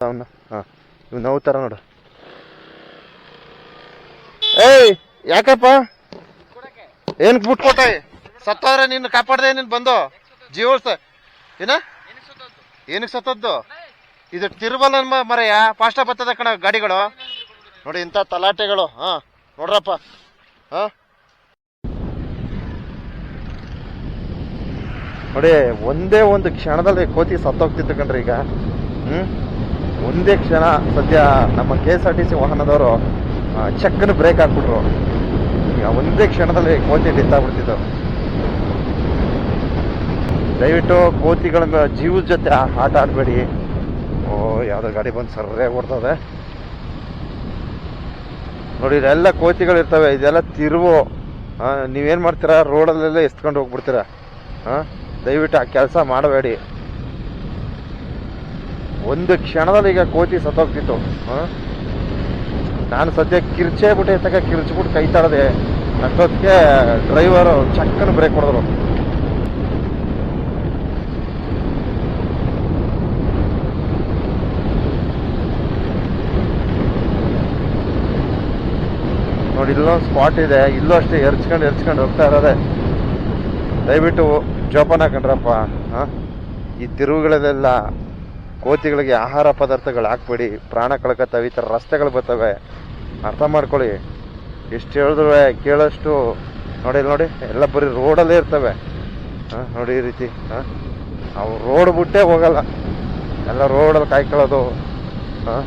ಅವನ್ನ. ಹಾಂ. ಇವ್ ನೋವ್ತಾರ ನೋಡು. ಏಯ್ ಯಾಕಪ್ಪ? ಏನಕ್ಕೆ ಬಿಟ್ಕೊಟ್ಟೆ ಸತ್ತೋದ್ರೆ ನಿನ್ನ ಕಾಪಾಡ್ದೆ ನೀನು ಬಂದು? ಜೀವ ಏನ? ಏನಕ್ಕೆ ಸತ್ತದ್ದು? ಇದು ತಿರುಬಲ್ಲ ಮರೆಯ ಫಾಸ್ಟ ಬರ್ತದೆ ಕಣ ಗಾಡಿಗಳು. ನೋಡಿ ಇಂಥ ತಲಾಟೆಗಳು ಹಾ. ನೋಡ್ರಪ್ಪ. ಹಾ. ನೋಡಿ ಒಂದೇ ಒಂದು ಕ್ಷಣದಲ್ಲಿ ಕೋತಿ ಸತ್ತೋಗ್ತಿತ್ತು ಕಣ್ರಿ ಈಗ. ಹ್ಮ್? ಒಂದೇ ಕ್ಷಣ ಸದ್ಯ ನಮ್ಮ K S R T C ವಾಹನದವರು ಚಕ್ಕನ ಬ್ರೇಕ್ ಹಾಕ್ಬಿಟ್ರು ಒಂದೇ ಕ್ಷಣದಲ್ಲಿ ಕೋತಿ ಡೆತ್ತಾಗ್ಬಿಡ್ತಿದ್ದು ದಯವಿಟ್ಟು ಕೋತಿಗಳ ಜೀವ ಜೊತೆ ಆಟ ಆಡಬೇಡಿ. ಓ, ಯಾವುದೋ ಗಾಡಿ ಬಂದು ಸರ್ರೇ ಓಡ್ತದೆ. ನೋಡಿ ಇದೆಲ್ಲ ಕೋತಿಗಳು ಇರ್ತವೆ ಇದೆಲ್ಲ ತಿರುವು. ನೀವೇನು ನೀವೇನ್ ಮಾಡ್ತೀರಾ? ರೋಡಲ್ಲೆಲ್ಲ ಎತ್ಕೊಂಡು ಹೋಗ್ಬಿಡ್ತೀರಾ? ಹಾಂ ದಯವಿಟ್ಟು ಆ ಕೆಲಸ ಮಾಡಬೇಡಿ. ಒಂದು ಕ್ಷಣದಲ್ಲಿ ಈಗ ಕೋತಿ ಸತ್ತೋಗ್ತಿತ್ತು. ನಾನು ಸದ್ಯ ಕಿರ್ಚೇ ಬಿಟ್ಟೆ ಎತ್ತಕ ಕಿರ್ಚ್ಬಿಟ್ಟು ಕೈ ತಡದೆ ಅಷ್ಟೊತ್ತಿಗೆ ಡ್ರೈವರು ಚಕ್ಕನ ಬ್ರೇಕ್ ಹೊಡೆದ್ರು. ನೋಡಿ, ಇಲ್ಲೊಂದು ಸ್ಪಾಟ್ ಇದೆ. ಇಲ್ಲೂ ಅಷ್ಟೇ ಎರ್ಚ್ಕೊಂಡು ಎರ್ಚ್ಕೊಂಡು ಹೋಗ್ತಾ ಇರೋದೆ. ದಯವಿಟ್ಟು ಜೋಪಾನ ಹಾಕೊಂಡ್ರಪ್ಪ. ಹಾ? ಈ ತಿರುವುಗಳಲ್ಲೆಲ್ಲ ಕೋತಿಗಳಿಗೆ ಆಹಾರ ಪದಾರ್ಥಗಳು ಹಾಕ್ಬೇಡಿ ಪ್ರಾಣ ಕಳ್ಕೊತಾವೆ ಈ ಥರ ರಸ್ತೆಗಳು ಬರ್ತವೆ. ಅರ್ಥ ಮಾಡ್ಕೊಳ್ಳಿ. ಎಷ್ಟು ಹೇಳಿದ್ರು ಕೇಳೋಷ್ಟು, ನೋಡಿ ನೋಡಿ, ಎಲ್ಲ ಬರೀ ರೋಡಲ್ಲೇ ಇರ್ತವೆ. ಹಾಂ, ನೋಡಿ, ಈ ರೀತಿ, ಹಾಂ. ಅವು ರೋಡ್ ಬಿಟ್ಟೇ ಹೋಗಲ್ಲ. ಎಲ್ಲ ರೋಡಲ್ಲಿ ಕಾಯ್ಕೊಳ್ಳೋದು ಹಾಂ.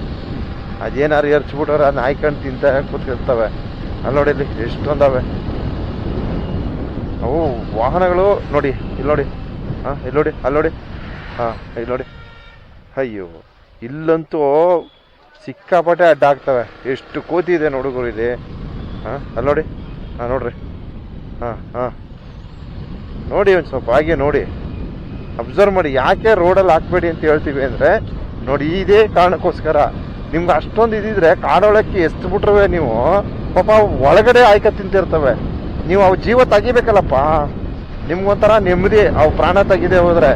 ಅದೇನಾರು ಎರ್ಚ್ಬಿಟ್ರೆ ಅದನ್ನ ಹಾಯ್ಕೊಂಡು ತಿಂತ ಕೂತ್ಕೊಳ್ತವೆ ಅಲ್ಲಿ ನೋಡಿ, ಇಲ್ಲಿ ಎಷ್ಟೊಂದವೆ. ಅವು ವಾಹನಗಳು, ನೋಡಿ, ಇಲ್ಲಿ ನೋಡಿ, ಹಾಂ, ಇಲ್ಲಿ ನೋಡಿ, ಅಲ್ಲಿ ನೋಡಿ, ಹಾಂ, ಇಲ್ಲಿ ನೋಡಿ. ಅಯ್ಯೋ, ಇಲ್ಲಂತೂ ಸಿಕ್ಕಾಪಟ್ಟೆ ಅಡ್ಡ ಆಗ್ತವೆ. ಎಷ್ಟು ಕೋತಿ ಇದೆ ನೋಡುಗರು ಇದೆ ಹಾಂ ಅಲ್ಲಿ ನೋಡಿ. ಹಾಂ, ನೋಡ್ರಿ. ಹಾಂ ಹಾಂ. ನೋಡಿ ಒಂದು ಸ್ವಲ್ಪ ಹಾಗೆ ನೋಡಿ. ಅಬ್ಸರ್ವ್ ಮಾಡಿ, ಯಾಕೆ ರೋಡಲ್ಲಿ ಹಾಕ್ಬೇಡಿ ಅಂತ ಹೇಳ್ತೀವಿ ಅಂದರೆ, ನೋಡಿ ಇದೇ ಕಾರಣಕ್ಕೋಸ್ಕರ ನಿಮ್ಗೆ ಅಷ್ಟೊಂದು ಇದಿದ್ರೆ ಕಾಡೊಳಕ್ಕೆ ಎಷ್ಟು ಬಿಟ್ರವೆ ನೀವು. ಪಾಪ ಒಳಗಡೆ ಆಯ್ಕೆ ತಿಂತಿರ್ತವೆ. ನೀವು ಅವು ಜೀವ ತೆಗಿಬೇಕಲ್ಲಪ್ಪ. ನಿಮ್ಗೊಂಥರ ನೆಮ್ಮದಿ, ಅವು ಪ್ರಾಣ ತೆಗಿದೆ ಹೋದ್ರೆ.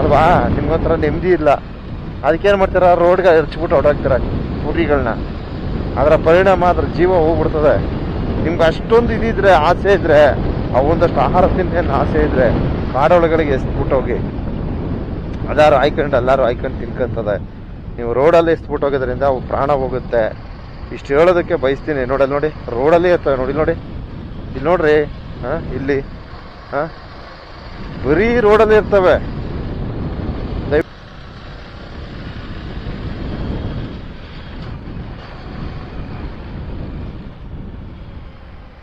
ಅಲ್ವಾ? ನಿಮ್ಗೊಂಥರ ನೆಮ್ಮದಿ ಇಲ್ಲ. ಅದಕ್ಕೇನು ಮಾಡ್ತೀರ? ರೋಡ್ಗೆ ಎರ್ಚ್ಬಿಟ್ಟು ಹೊಡಾಕ್ತೀರ ಕುರಿಗಳನ್ನ ಅದರ ಪರಿಣಾಮ ಅದ್ರ ಜೀವ ಹೋಗ್ಬಿಡ್ತದೆ. ನಿಮ್ಗೆ ಅಷ್ಟೊಂದು ಇದಿದ್ರೆ ಆಸೆ ಇದ್ರೆ ಒಂದಷ್ಟು ಆಹಾರ ತಿಂತೇನು ಆಸೆ ಇದ್ರೆ ಕಾಡೊಳಗಳಿಗೆ ಎಸ್ಬಿಟ್ಟು ಹೋಗಿ. ಅದಾರು ಆಯ್ಕೊಂಡು ಎಲ್ಲರೂ ಆಯ್ಕೊಂಡು ತಿನ್ಕೊಂತದೆ ನೀವು ರೋಡಲ್ಲಿ ಎಸ್ಬಿಟ್ಟು ಹೋಗೋದ್ರಿಂದ ಅವು ಪ್ರಾಣ ಹೋಗುತ್ತೆ. ಇಷ್ಟು ಹೇಳೋದಕ್ಕೆ ಬಯಸ್ತೀನಿ. ನೋಡಲ್ಲಿ ನೋಡಿ, ರೋಡಲ್ಲಿ ಇರ್ತವೆ ನೋಡಿ ನೋಡಿ. ಇಲ್ಲಿ ನೋಡ್ರಿ, ಹಾಂ, ಇಲ್ಲಿ, ಹಾಂ. ಬರೀ ರೋಡಲ್ಲಿ ಇರ್ತವೆ.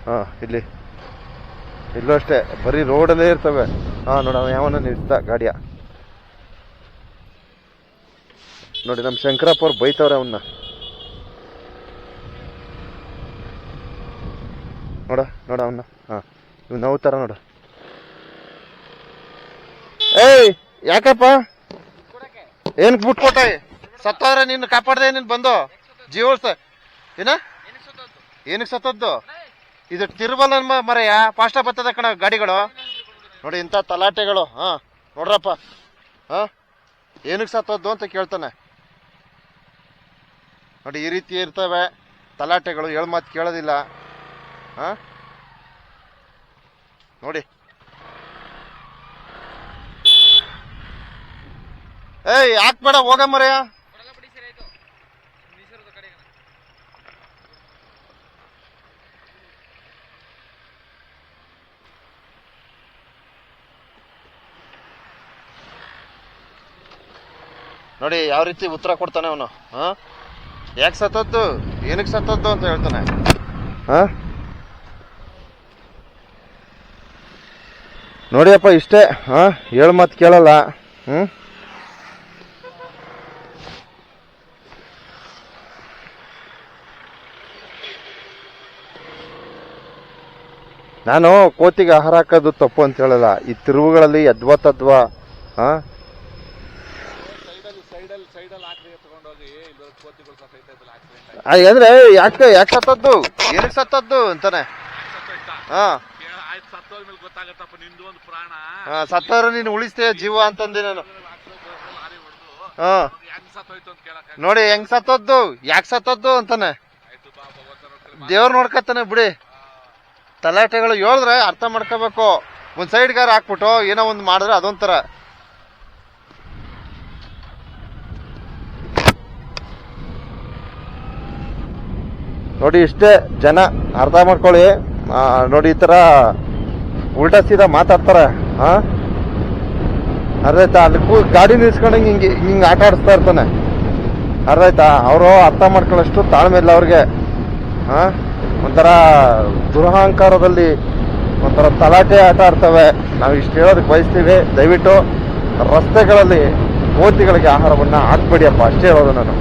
ಹಾಂ, ಇಲ್ಲಿ. ಇಲ್ಲೂ ಅಷ್ಟೇ. ಬರೀ ರೋಡಲ್ಲೇ ಇರ್ತವೆ. ಹಾಂ, ನೋಡ ಯಾವನ ನಿಲ್ತ ಗಾಡಿಯ. ನೋಡಿ ನಮ್ಮ ಶಂಕರಪ್ಪ ಅವ್ರು ಬೈತವ್ರೆ ಅವನ್ನ ನೋಡ ನೋಡ ಅವನ್ನ ಹಾಂ, ಇವ್ ನೋವ್ತಾರ ನೋಡ. ಏಯ್, ಯಾಕಪ್ಪ? ಏನಕ್ಕೆ ಕೊಟ್ಟ ಸತ್ತೋದ್ರೆ ನಿನ್ನ ಕಾಪಾಡ್ದೆ ನೀನು ಬಂದು? ಜೀವ ಏನ? ಏನಕ್ಕೆ ಸತ್ತದ್ದು? ಇದು ತಿರುಬಲ್ಲ ಮರೆಯ? ಫಾಸ್ಟ್ ಬರ್ತದೆ ಕಣ ಗಾಡಿಗಳು. ನೋಡಿ ಇಂಥ ತಲಾಟೆಗಳು, ಹಾಂ, ನೋಡ್ರಪ್ಪ. ಹಾಂ, ಏನಕ್ಕೆ ಸತ್ತದ್ದು ಅಂತ ಕೇಳ್ತಾನೆ. ನೋಡಿ ಈ ರೀತಿ ಇರ್ತವೆ ತಲಾಟೆಗಳು, ಹೇಳ ಮಾತು ಕೇಳೋದಿಲ್ಲ. ಹಾಂ, ನೋಡಿ. ಏಯ್ ಯಾಕೆ ಬೇಡ ಹೋಗ ಮರೆಯ. ನೋಡಿ, ಯಾವ ರೀತಿ ಉತ್ತರ ಕೊಡ್ತಾನೆ ಅವನು? ಹಾ? ಯಾಕೆ ಸತ್ತದ್ದು? ಏನಕ್ಕೆ ಸತ್ತದ್ದು ಅಂತ ಹೇಳ್ತಾನೆ. ಹಾ? ನೋಡಿಯಪ್ಪ, ಇಷ್ಟೇ. ಹಾ? ಹೇಳು ಮಾತು ಕೇಳಲ್ಲ. ಹ್ಮ್? ನಾನು ಕೋತಿಗೆ ಆಹಾರ ಹಾಕೋದು ತಪ್ಪು ಅಂತ ಹೇಳಲ್ಲ. ಈ ತಿರುವುಗಳಲ್ಲಿ ತದ್ವಾ ಹಾ? ಅಂದ್ರೆ ಯಾಕೆ ಯಾಕೆ ಸತ್ತದ್ದು? ಏನಕ್ಕೆ ಸತ್ತದ್ದು ಅಂತಾನೆ? ಹಾ. ಹಾ, ಸತ್ತವ್ರು ನೀನು ಉಳಿಸ್ತೇ ಜೀವ ಅಂತಂದೆ ನಾನು. ಹಾ. ನೋಡಿ ಹೆಂಗ್ ಸತ್ತದ್ದು? ಯಾಕೆ ಸತ್ತದ್ದು ಅಂತಾನೆ? ದೇವ್ರ ನೋಡ್ಕತ್ತಾನೆ ಬಿಡಿ. ತಲಾಟೆಗಳು ಹೇಳಿದ್ರೆ ಅರ್ಥ ಮಾಡ್ಕೋಬೇಕು. ಒಂದ್ ಸೈಡ್ ಗಾರ ಹಾಕ್ಬಿಟ್ಟು ಏನೋ ಒಂದು ಮಾಡಿದ್ರೆ ಅದೊಂಥರ. ನೋಡಿ, ಇಷ್ಟೇ ಜನ ಅರ್ಥ ಮಾಡ್ಕೊಳ್ಳಿ. ನೋಡಿ, ಈ ಥರ ಉಲ್ಟಾ ಸೀದಾ ಮಾತಾಡ್ತಾರೆ. ಹಾಂ ಆಯ್ತಾ? ಅಲ್ಲಿ ಕೂ ಗಾಡಿ ನಿಲ್ಸ್ಕೊಂಡಂಗೆ ಹಿಂಗೆ ಹಿಂಗೆ ಆಟ ಆಡಿಸ್ತಾ ಇರ್ತಾನೆ. ಅರ್ಥ ಆಯ್ತಾ? ಅವರು ಅರ್ಥ ಮಾಡ್ಕೊಳ್ಳೋಷ್ಟು ತಾಳ್ಮೆ ಇಲ್ಲ ಅವ್ರಿಗೆ. ಹಾಂ ಒಂಥರ ದುರಹಂಕಾರದಲ್ಲಿ ಒಂಥರ ತಲಾಟೆ ಆಟ ಆಡ್ತವೆ. ನಾವು ಇಷ್ಟು ಹೇಳೋದಕ್ಕೆ ಬಯಸ್ತೀವಿ. ದಯವಿಟ್ಟು ರಸ್ತೆಗಳಲ್ಲಿ ಕೋತಿಗಳಿಗೆ ಆಹಾರವನ್ನು ಹಾಕ್ಬೇಡಿಯಪ್ಪ ಅಷ್ಟೇ ಹೇಳೋದು ನಾನು.